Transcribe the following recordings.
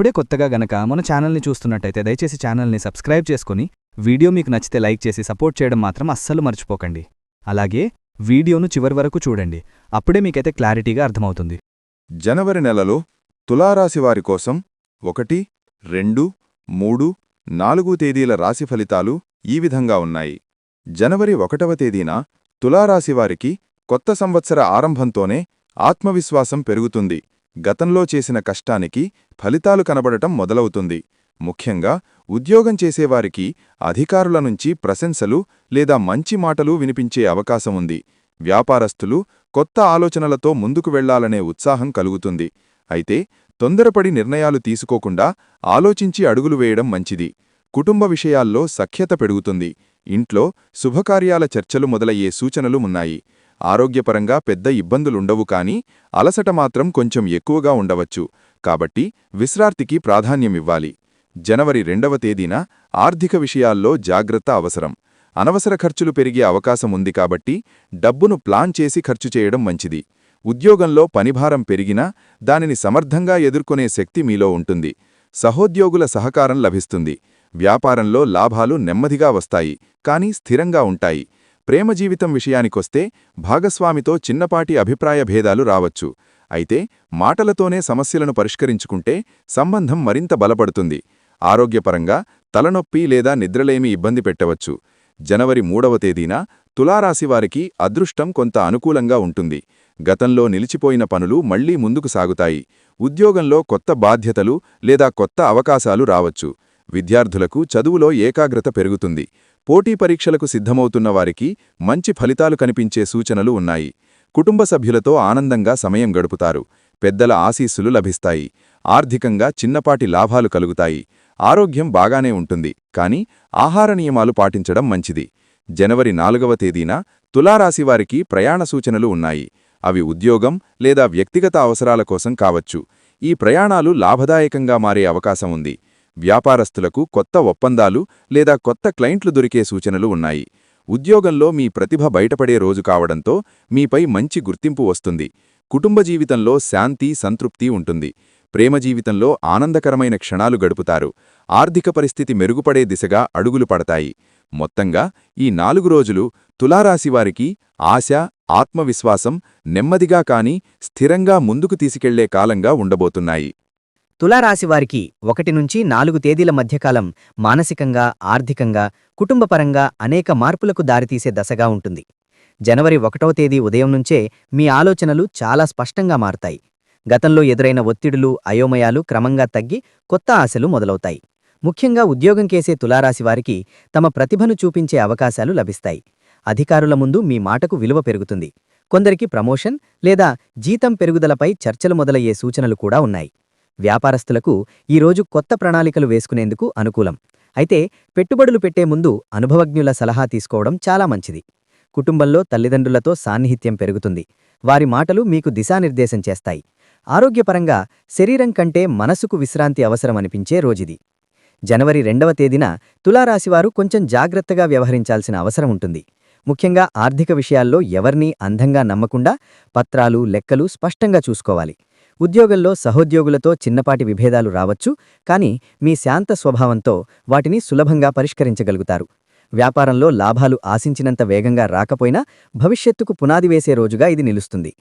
ఇప్పుడే కొత్తగా గనక మన ఛానల్ని చూస్తున్నట్టయితే దయచేసి ఛానల్ని సబ్స్క్రైబ్ చేసుకుని వీడియో మీకు నచ్చితే లైక్ చేసి సపోర్ట్ చేయడం మాత్రం అస్సలు మర్చిపోకండి. అలాగే వీడియోను చివరి వరకు చూడండి. అప్పుడే మీకైతే క్లారిటీగా అర్థమవుతుంది. జనవరి నెలలో తులారాశివారి కోసం ఒకటి రెండు మూడు నాలుగు తేదీల రాశి ఫలితాలు ఈ విధంగా ఉన్నాయి. జనవరి ఒకటవ తేదీన తులారాశివారికి కొత్త సంవత్సర ఆరంభంతోనే ఆత్మవిశ్వాసం పెరుగుతుంది. గతంలో చేసిన కష్టానికి ఫలితాలు కనబడటం మొదలవుతుంది. ముఖ్యంగా ఉద్యోగం చేసేవారికి అధికారుల నుంచి ప్రశంసలు లేదా మంచి మాటలు వినిపించే అవకాశం ఉంది. వ్యాపారస్తులు కొత్త ఆలోచనలతో ముందుకు వెళ్ళాలనే ఉత్సాహం కలుగుతుంది. అయితే తొందరపడి నిర్ణయాలు తీసుకోకుండా ఆలోచించి అడుగులు వేయడం మంచిది. కుటుంబ విషయాల్లో సఖ్యత పెరుగుతుంది. ఇంట్లో శుభకార్యాల చర్చలు మొదలయ్యే సూచనలు ఉన్నాయి. ఆరోగ్యపరంగా పెద్ద ఇబ్బందులుండవు కాని అలసట మాత్రం కొంచెం ఎక్కువగా ఉండవచ్చు. కాబట్టి విశ్రాంతికి ప్రాధాన్యమివ్వాలి. జనవరి రెండవ తేదీన ఆర్థిక విషయాల్లో జాగ్రత్త అవసరం. అనవసర ఖర్చులు పెరిగే అవకాశం ఉంది కాబట్టి డబ్బును ప్లాన్ చేసి ఖర్చు చేయడం మంచిది. ఉద్యోగంలో పనిభారం పెరిగినా దానిని సమర్థంగా ఎదుర్కొనే శక్తి మీలో ఉంటుంది. సహోద్యోగుల సహకారం లభిస్తుంది. వ్యాపారంలో లాభాలు నెమ్మదిగా వస్తాయి. కానీ స్థిరంగా ఉంటాయి. ప్రేమ జీవితం విషయానికొస్తే భాగస్వామితో చిన్నపాటి అభిప్రాయ భేదాలు రావచ్చు. అయితే మాటలతోనే సమస్యలను పరిష్కరించుకుంటే సంబంధం మరింత బలపడుతుంది. ఆరోగ్యపరంగా తలనొప్పి లేదా నిద్రలేమి ఇబ్బంది పెట్టవచ్చు. జనవరి మూడవ తేదీన తులారాశివారికి అదృష్టం కొంత అనుకూలంగా ఉంటుంది. గతంలో నిలిచిపోయిన పనులు మళ్ళీ ముందుకు సాగుతాయి. ఉద్యోగంలో కొత్త బాధ్యతలు లేదా కొత్త అవకాశాలు రావచ్చు. విద్యార్థులకు చదువులో ఏకాగ్రత పెరుగుతుంది. పోటీ పరీక్షలకు సిద్ధమవుతున్న వారికి మంచి ఫలితాలు కనిపించే సూచనలు ఉన్నాయి. కుటుంబ సభ్యులతో ఆనందంగా సమయం గడుపుతారు. పెద్దల ఆశీస్సులు లభిస్తాయి. ఆర్థికంగా చిన్నపాటి లాభాలు కలుగుతాయి. ఆరోగ్యం బాగానే ఉంటుంది. కాని ఆహార నియమాలు పాటించడం మంచిది. జనవరి నాలుగవ తేదీన తులారాశివారికి ప్రయాణ సూచనలు ఉన్నాయి. అవి ఉద్యోగం లేదా వ్యక్తిగత అవసరాల కోసం కావచ్చు. ఈ ప్రయాణాలు లాభదాయకంగా మారే అవకాశం ఉంది. వ్యాపారస్తులకు కొత్త ఒప్పందాలు లేదా కొత్త క్లయింట్లు దొరికే సూచనలు ఉన్నాయి. ఉద్యోగంలో మీ ప్రతిభ బయటపడే రోజు కావడంతో మీపై మంచి గుర్తింపు వస్తుంది. కుటుంబ జీవితంలో శాంతి సంతృప్తి ఉంటుంది. ప్రేమ జీవితంలో ఆనందకరమైన క్షణాలు గడుపుతారు. ఆర్థిక పరిస్థితి మెరుగుపడే దిశగా అడుగులు పడతాయి. మొత్తంగా ఈ నాలుగు రోజులు తులారాశివారికి ఆశ ఆత్మవిశ్వాసం నెమ్మదిగా కాని స్థిరంగా ముందుకు తీసుకెళ్ళే కాలంగా ఉండబోతున్నాయి. తులారాశివారికి ఒకటి నుంచి నాలుగు తేదీల మధ్యకాలం మానసికంగా ఆర్థికంగా కుటుంబపరంగా అనేక మార్పులకు దారితీసే దశగా ఉంటుంది. జనవరి ఒకటవ తేదీ ఉదయం నుంచే మీ ఆలోచనలు చాలా స్పష్టంగా మారతాయి. గతంలో ఎదురైన ఒత్తిడులు అయోమయాలు క్రమంగా తగ్గి కొత్త ఆశలు మొదలవుతాయి. ముఖ్యంగా ఉద్యోగం కేసే తులారాశివారికి తమ ప్రతిభను చూపించే అవకాశాలు లభిస్తాయి. అధికారుల ముందు మీ మాటకు విలువ పెరుగుతుంది. కొందరికి ప్రమోషన్ లేదా జీతం పెరుగుదలపై చర్చలు మొదలయ్యే సూచనలు కూడా ఉన్నాయి. వ్యాపారస్తులకు ఈరోజు కొత్త ప్రణాళికలు వేసుకునేందుకు అనుకూలం. అయితే పెట్టుబడులు పెట్టే ముందు అనుభవజ్ఞుల సలహా తీసుకోవడం చాలా మంచిది. కుటుంబంలో తల్లిదండ్రులతో సాన్నిహిత్యం పెరుగుతుంది. వారి మాటలు మీకు దిశానిర్దేశం చేస్తాయి. ఆరోగ్యపరంగా శరీరం కంటే మనసుకు విశ్రాంతి అవసరమనిపించే రోజిది. జనవరి రెండవ తేదీన తులారాశివారు కొంచెం జాగ్రత్తగా వ్యవహరించాల్సిన అవసరం ఉంటుంది. ముఖ్యంగా ఆర్థిక విషయాల్లో ఎవర్నీ అంధంగా నమ్మకుండా పత్రాలు లెక్కలు స్పష్టంగా చూసుకోవాలి. ఉద్యోగంలో సహోద్యోగులతో చిన్నపాటి విభేదాలు రావచ్చు కానీ మీ శాంత స్వభావంతో వాటిని సులభంగా పరిష్కరించగలుగుతారు. వ్యాపారంలో లాభాలు ఆశించినంత వేగంగా రాకపోయినా భవిష్యత్తుకు పునాది వేసే రోజుగా ఇది నిలుస్తుంది.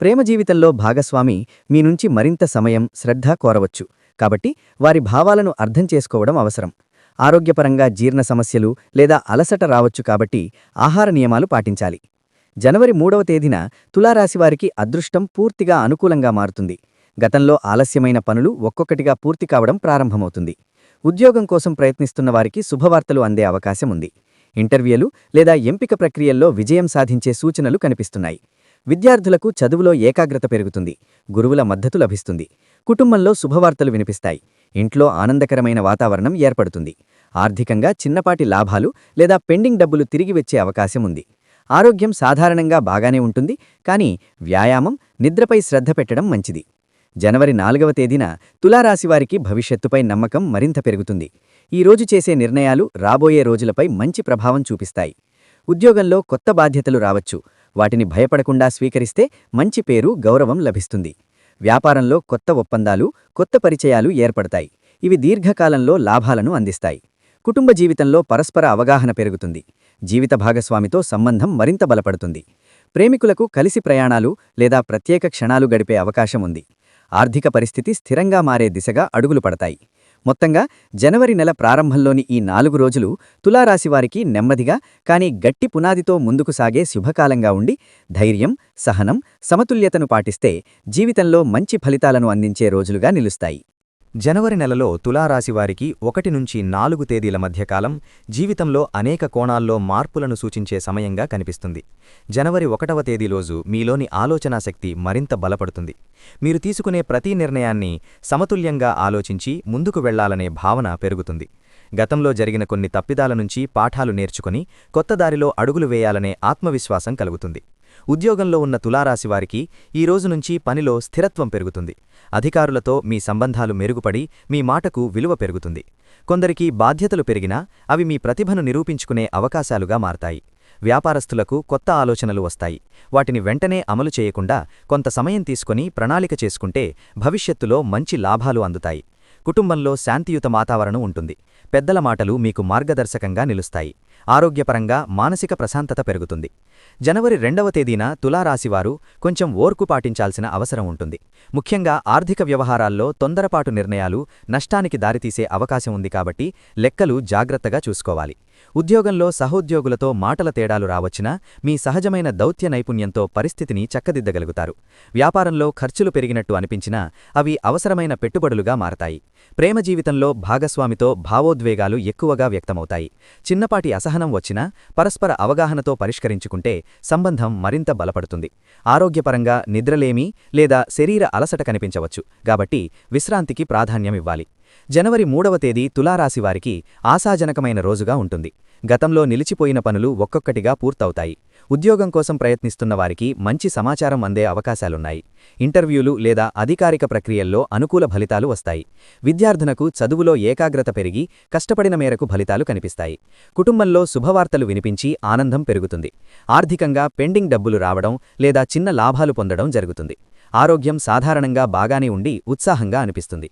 ప్రేమ జీవితంలో భాగస్వామి మీ నుంచి మరింత సమయం శ్రద్ధ కోరవచ్చు. కాబట్టి వారి భావాలను అర్థం చేసుకోవడం అవసరం. ఆరోగ్యపరంగా జీర్ణ సమస్యలు లేదా అలసట రావచ్చు కాబట్టి ఆహార నియమాలు పాటించాలి. జనవరి మూడవ తేదీన తులారాశివారికి అదృష్టం పూర్తిగా అనుకూలంగా మారుతుంది. గతంలో ఆలస్యమైన పనులు ఒక్కొక్కటిగా పూర్తి కావడం ప్రారంభమవుతుంది. ఉద్యోగం కోసం ప్రయత్నిస్తున్న వారికి శుభవార్తలు అందే అవకాశం ఉంది. ఇంటర్వ్యూలు లేదా ఎంపిక ప్రక్రియల్లో విజయం సాధించే సూచనలు కనిపిస్తున్నాయి. విద్యార్థులకు చదువులో ఏకాగ్రత పెరుగుతుంది. గురువుల మద్దతు లభిస్తుంది. కుటుంబంలో శుభవార్తలు వినిపిస్తాయి. ఇంట్లో ఆనందకరమైన వాతావరణం ఏర్పడుతుంది. ఆర్థికంగా చిన్నపాటి లాభాలు లేదా పెండింగ్ డబ్బులు తిరిగి వచ్చే అవకాశం ఉంది. ఆరోగ్యం సాధారణంగా బాగానే ఉంటుంది కానీ వ్యాయామం నిద్రపై శ్రద్ధ పెట్టడం మంచిది. జనవరి నాలుగవ తేదీన తులారాశివారికి భవిష్యత్తుపై నమ్మకం మరింత పెరుగుతుంది. ఈరోజు చేసే నిర్ణయాలు రాబోయే రోజులపై మంచి ప్రభావం చూపిస్తాయి. ఉద్యోగంలో కొత్త బాధ్యతలు రావచ్చు. వాటిని భయపడకుండా స్వీకరిస్తే మంచి పేరు గౌరవం లభిస్తుంది. వ్యాపారంలో కొత్త ఒప్పందాలు కొత్త పరిచయాలు ఏర్పడతాయి. ఇవి దీర్ఘకాలంలో లాభాలను అందిస్తాయి. కుటుంబ జీవితంలో పరస్పర అవగాహన పెరుగుతుంది. జీవిత భాగస్వామితో సంబంధం మరింత బలపడుతుంది. ప్రేమికులకు కలిసి ప్రయాణాలు లేదా ప్రత్యేక క్షణాలు గడిపే అవకాశం ఉంది. ఆర్థిక పరిస్థితి స్థిరంగా మారే దిశగా అడుగులు పడతాయి. మొత్తంగా జనవరి నెల ప్రారంభంలోని ఈ నాలుగు రోజులు తులారాశివారికి నెమ్మదిగా కానీ గట్టి పునాదితో ముందుకు సాగే శుభకాలంగా ఉండి ధైర్యం సహనం సమతుల్యతను పాటిస్తే జీవితంలో మంచి ఫలితాలను అందించే రోజులుగా నిలుస్తాయి. జనవరి నెలలో తులారాశివారికి ఒకటి నుంచి నాలుగు తేదీల మధ్యకాలం జీవితంలో అనేక కోణాల్లో మార్పులను సూచించే సమయంగా కనిపిస్తుంది. జనవరి ఒకటవ తేదీలోజు మీలోని ఆలోచనాశక్తి మరింత బలపడుతుంది. మీరు తీసుకునే ప్రతి నిర్ణయాన్ని సమతుల్యంగా ఆలోచించి ముందుకు వెళ్ళాలనే భావన పెరుగుతుంది. గతంలో జరిగిన కొన్ని తప్పిదాల నుంచి పాఠాలు నేర్చుకుని కొత్త దారిలో అడుగులు వేయాలనే ఆత్మవిశ్వాసం కలుగుతుంది. ఉద్యోగంలో ఉన్న తులారాశివారికి ఈ రోజు నుంచి పనిలో స్థిరత్వం పెరుగుతుంది. అధికారులతో మీ సంబంధాలు మెరుగుపడి మీ మాటకు విలువ పెరుగుతుంది. కొందరికి బాధ్యతలు పెరిగినా అవి మీ ప్రతిభను నిరూపించుకునే అవకాశాలుగా మారతాయి. వ్యాపారస్తులకు కొత్త ఆలోచనలు వస్తాయి. వాటిని వెంటనే అమలు చేయకుండా కొంత సమయం తీసుకొని ప్రణాళిక చేసుకుంటే భవిష్యత్తులో మంచి లాభాలు అందుతాయి. కుటుంబంలో శాంతియుత వాతావరణం ఉంటుంది. పెద్దల మాటలు మీకు మార్గదర్శకంగా నిలుస్తాయి. ఆరోగ్యపరంగా మానసిక ప్రశాంతత పెరుగుతుంది. జనవరి రెండవ తేదీన తులారాశివారు కొంచెం ఓర్కు పాటించాల్సిన అవసరం ఉంటుంది. ముఖ్యంగా ఆర్థిక వ్యవహారాల్లో తొందరపాటు నిర్ణయాలు నష్టానికి దారితీసే అవకాశం ఉంది కాబట్టి లెక్కలు జాగ్రత్తగా చూసుకోవాలి. ఉద్యోగంలో సహోద్యోగులతో మాటల తేడాలు రావచ్చినా మీ సహజమైన దౌత్య నైపుణ్యంతో పరిస్థితిని చక్కదిద్దగలుగుతారు. వ్యాపారంలో ఖర్చులు పెరిగినట్టు అనిపించినా అవి అవసరమైన పెట్టుబడులుగా మారతాయి. ప్రేమ జీవితంలో భాగస్వామితో భావోద్వేగాలు ఎక్కువగా వ్యక్తమవుతాయి. చిన్నపాటి అసహనం వచ్చినా పరస్పర అవగాహనతో పరిష్కరించుకుంటే సంబంధం మరింత బలపడుతుంది. ఆరోగ్యపరంగా నిద్రలేమి లేదా శరీర అలసట కనిపించవచ్చు. కాబట్టి విశ్రాంతికి ప్రాధాన్యమివ్వాలి జనవరి మూడవ తేదీ తులారాశివారికి ఆశాజనకమైన రోజుగా ఉంటుంది. గతంలో నిలిచిపోయిన పనులు ఒక్కొక్కటిగా పూర్తవుతాయి. ఉద్యోగం కోసం ప్రయత్నిస్తున్న వారికి మంచి సమాచారం అందే అవకాశాలున్నాయి. ఇంటర్వ్యూలు లేదా అధికారిక ప్రక్రియల్లో అనుకూల ఫలితాలు వస్తాయి. విద్యార్థునకు చదువులో ఏకాగ్రత పెరిగి కష్టపడిన మేరకు ఫలితాలు కనిపిస్తాయి. కుటుంబంలో శుభవార్తలు వినిపించి ఆనందం పెరుగుతుంది. ఆర్థికంగా పెండింగ్ డబ్బులు రావడం లేదా చిన్న లాభాలు పొందడం జరుగుతుంది. ఆరోగ్యం సాధారణంగా బాగానే ఉండి ఉత్సాహంగా అనిపిస్తుంది.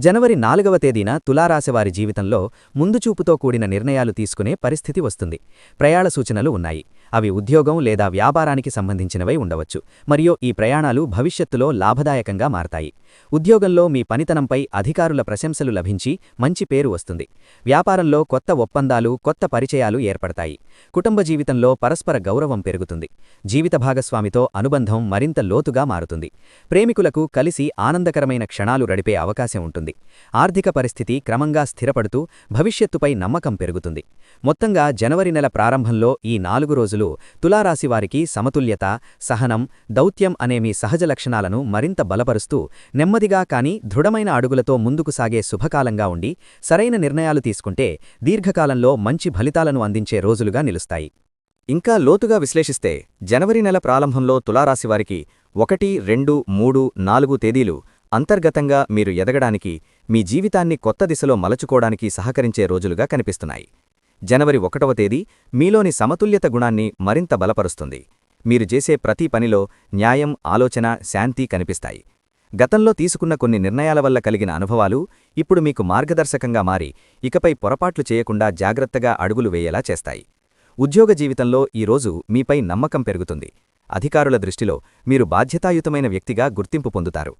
జనవరి నాలుగవ తేదీన తులారాశివారి జీవితంలో ముందుచూపుతో కూడిన నిర్ణయాలు తీసుకునే పరిస్థితి వస్తుంది. ప్రయాణ సూచనలు ఉన్నాయి. అవి ఉద్యోగం లేదా వ్యాపారానికి సంబంధించినవై ఉండవచ్చు. మరియు ఈ ప్రయాణాలు భవిష్యత్తులో లాభదాయకంగా మారతాయి. ఉద్యోగంలో మీ పనితనంపై అధికారుల ప్రశంసలు లభించి మంచి పేరు వస్తుంది. వ్యాపారంలో కొత్త ఒప్పందాలు కొత్త పరిచయాలు ఏర్పడతాయి. కుటుంబ జీవితంలో పరస్పర గౌరవం పెరుగుతుంది. జీవిత భాగస్వామితో అనుబంధం మరింత లోతుగా మారుతుంది. ప్రేమికులకు కలిసి ఆనందకరమైన క్షణాలు గడిపే అవకాశం ఉంటుంది. ఆర్థిక పరిస్థితి క్రమంగా స్థిరపడుతూ భవిష్యత్తుపై నమ్మకం పెరుగుతుంది. మొత్తంగా జనవరి నెల ప్రారంభంలో ఈ నాలుగు రోజులు తులారాశివారికి సమతుల్యత సహనం దౌత్యం అనే మీ సహజ లక్షణాలను మరింత బలపరుస్తూ నెమ్మదిగా కాని దృఢమైన అడుగులతో ముందుకు సాగే శుభకాలంగా ఉండి సరైన నిర్ణయాలు తీసుకుంటే దీర్ఘకాలంలో మంచి ఫలితాలను అందించే రోజులుగా నిలుస్తాయి. ఇంకా లోతుగా విశ్లేషిస్తే జనవరి నెల ప్రారంభంలో తులారాశివారికి ఒకటి రెండు మూడు నాలుగు తేదీలు అంతర్గతంగా మీరు ఎదగడానికి మీ జీవితాన్ని కొత్త దిశలో మలచుకోవడానికి సహకరించే రోజులుగా కనిపిస్తున్నాయి. జనవరి ఒకటవ తేదీ మీలోని సమతుల్యత గుణాన్ని మరింత బలపరుస్తుంది. మీరు చేసే ప్రతి పనిలో న్యాయం ఆలోచన శాంతి కనిపిస్తాయి. గతంలో తీసుకున్న కొన్ని నిర్ణయాల వల్ల కలిగిన అనుభవాలు ఇప్పుడు మీకు మార్గదర్శకంగా మారి ఇకపై పొరపాట్లు చేయకుండా జాగ్రత్తగా అడుగులు వేయేలా చేస్తాయి. ఉద్యోగ జీవితంలో ఈరోజు మీపై నమ్మకం పెరుగుతుంది. అధికారుల దృష్టిలో మీరు బాధ్యతాయుతమైన వ్యక్తిగా గుర్తింపు పొందుతారు.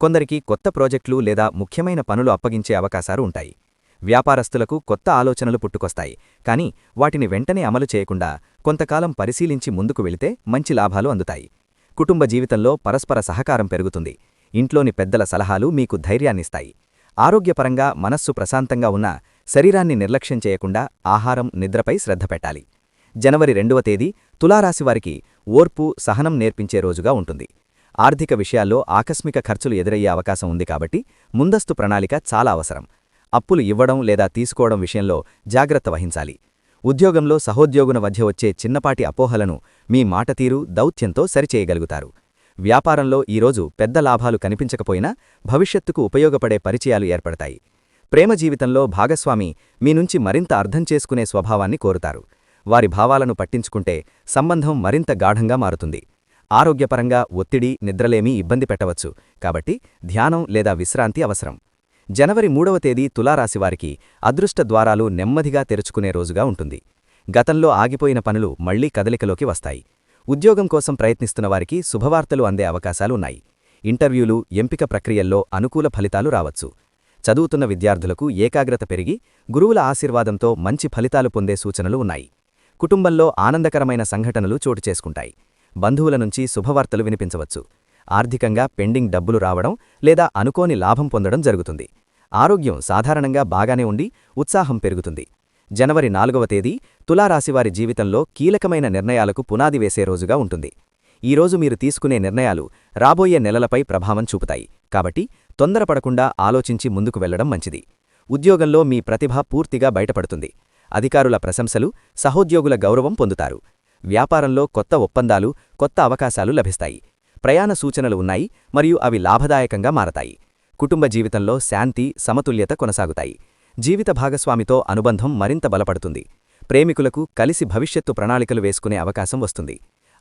కొందరికి కొత్త ప్రాజెక్టులు లేదా ముఖ్యమైన పనులు అప్పగించే అవకాశాలు ఉంటాయి. వ్యాపారస్తులకు కొత్త ఆలోచనలు పుట్టుకొస్తాయి. కానీ వాటిని వెంటనే అమలు చేయకుండా కొంతకాలం పరిశీలించి ముందుకు వెళితే మంచి లాభాలు అందుతాయి. కుటుంబ జీవితంలో పరస్పర సహకారం పెరుగుతుంది. ఇంట్లోని పెద్దల సలహాలు మీకు ధైర్యాన్నిస్తాయి. ఆరోగ్యపరంగా మనస్సు ప్రశాంతంగా ఉన్నా శరీరాన్ని నిర్లక్ష్యం చేయకుండా ఆహారం నిద్రపై శ్రద్ధ పెట్టాలి. జనవరి రెండవ తేదీ తులారాశివారికి ఓర్పు సహనం నేర్పించే రోజుగా ఉంటుంది. ఆర్థిక విషయాల్లో ఆకస్మిక ఖర్చులు ఎదురయ్యే అవకాశం ఉంది కాబట్టి ముందస్తు ప్రణాళిక చాలా అవసరం. అప్పులు ఇవ్వడం లేదా తీసుకోవడం విషయంలో జాగ్రత్త వహించాలి. ఉద్యోగంలో సహోద్యోగున మధ్య వచ్చే చిన్నపాటి అపోహలను మీ మాటతీరు దౌత్యంతో సరిచేయగలుగుతారు. వ్యాపారంలో ఈరోజు పెద్ద లాభాలు కనిపించకపోయినా భవిష్యత్తుకు ఉపయోగపడే పరిచయాలు ఏర్పడతాయి. ప్రేమ జీవితంలో భాగస్వామి మీ నుంచి మరింత అర్థం చేసుకునే స్వభావాన్ని కోరుతారు. వారి భావాలను పట్టించుకుంటే సంబంధం మరింత గాఢంగా మారుతుంది. ఆరోగ్యపరంగా ఒత్తిడి నిద్రలేమీ ఇబ్బంది పెట్టవచ్చు. కాబట్టి ధ్యానం లేదా విశ్రాంతి అవసరం. జనవరి మూడవ తేదీ తులారాశివారికి అదృష్ట ద్వారాలు నెమ్మదిగా తెరుచుకునే రోజుగా ఉంటుంది. గతంలో ఆగిపోయిన పనులు మళ్ళీ కదలికలోకి వస్తాయి. ఉద్యోగం కోసం ప్రయత్నిస్తున్న వారికి శుభవార్తలు అందే అవకాశాలు ఉన్నాయి. ఇంటర్వ్యూలు ఎంపిక ప్రక్రియల్లో అనుకూల ఫలితాలు రావచ్చు. చదువుతున్న విద్యార్థులకు ఏకాగ్రత పెరిగి గురువుల ఆశీర్వాదంతో మంచి ఫలితాలు పొందే సూచనలు ఉన్నాయి. కుటుంబంలో ఆనందకరమైన సంఘటనలు చోటు చేసుకుంటాయి. బంధువుల నుంచి శుభవార్తలు వినిపించవచ్చు. ఆర్థికంగా పెండింగ్ డబ్బులు రావడం లేదా అనుకోని లాభం పొందడం జరుగుతుంది. ఆరోగ్యం సాధారణంగా బాగానే ఉండి ఉత్సాహం పెరుగుతుంది. జనవరి నాలుగవ తేదీ తులారాశివారి జీవితంలో కీలకమైన నిర్ణయాలకు పునాది వేసే రోజుగా ఉంటుంది. ఈరోజు మీరు తీసుకునే నిర్ణయాలు రాబోయే నెలలపై ప్రభావం చూపుతాయి. కాబట్టి తొందరపడకుండా ఆలోచించి ముందుకు వెళ్ళడం మంచిది. ఉద్యోగంలో మీ ప్రతిభ పూర్తిగా బయటపడుతుంది. అధికారుల ప్రశంసలు సహోద్యోగుల గౌరవం పొందుతారు. వ్యాపారంలో కొత్త ఒప్పందాలు కొత్త అవకాశాలు లభిస్తాయి. ప్రయాణ సూచనలు ఉన్నాయి మరియు అవి లాభదాయకంగా మారతాయి. కుటుంబ జీవితంలో శాంతి సమతుల్యత కొనసాగుతాయి. జీవిత భాగస్వామితో అనుబంధం మరింత బలపడుతుంది. ప్రేమికులకు కలిసి భవిష్యత్తు ప్రణాళికలు వేసుకునే అవకాశం వస్తుంది.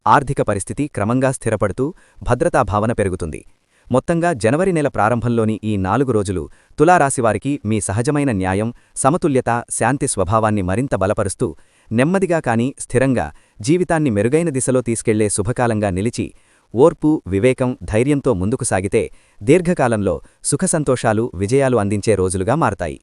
ఆర్థిక పరిస్థితి క్రమంగా స్థిరపడుతూ భద్రతాభావన పెరుగుతుంది. మొత్తంగా జనవరి నెల ప్రారంభంలోని ఈ నాలుగు రోజులు తులారాశివారికి మీ సహజమైన న్యాయం సమతుల్యత శాంతి స్వభావాన్ని మరింత బలపరుస్తూ నెమ్మదిగా కాని స్థిరంగా జీవితాన్ని మెరుగైన దిశలో తీసుకెళ్ళే శుభకాలంగా నిలిచి ఓర్పు వివేకం ధైర్యంతో ముందుకు సాగితే దీర్ఘకాలంలో సుఖసంతోషాలు విజయాలు అందించే రోజులుగా మారతాయి.